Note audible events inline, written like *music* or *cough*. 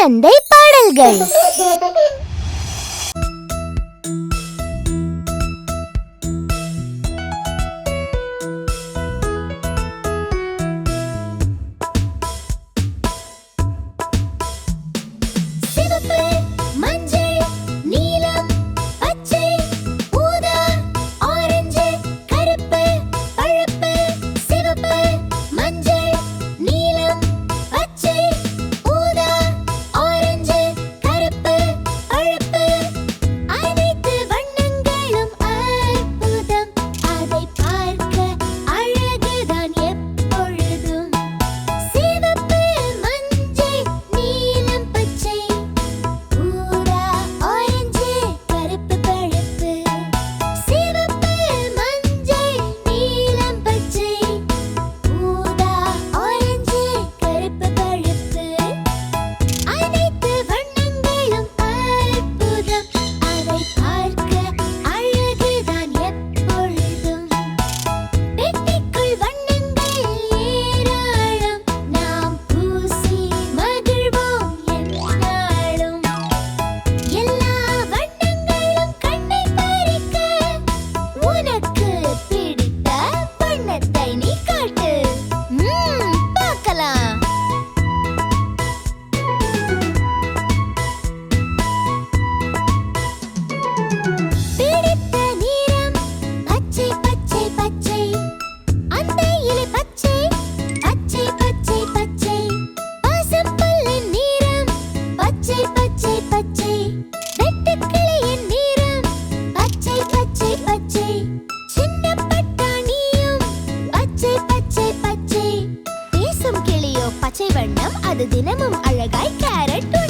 குழந்தை பாடல்கள். *laughs* அது தினமும் அழகாய் கேரட் உண்ணும்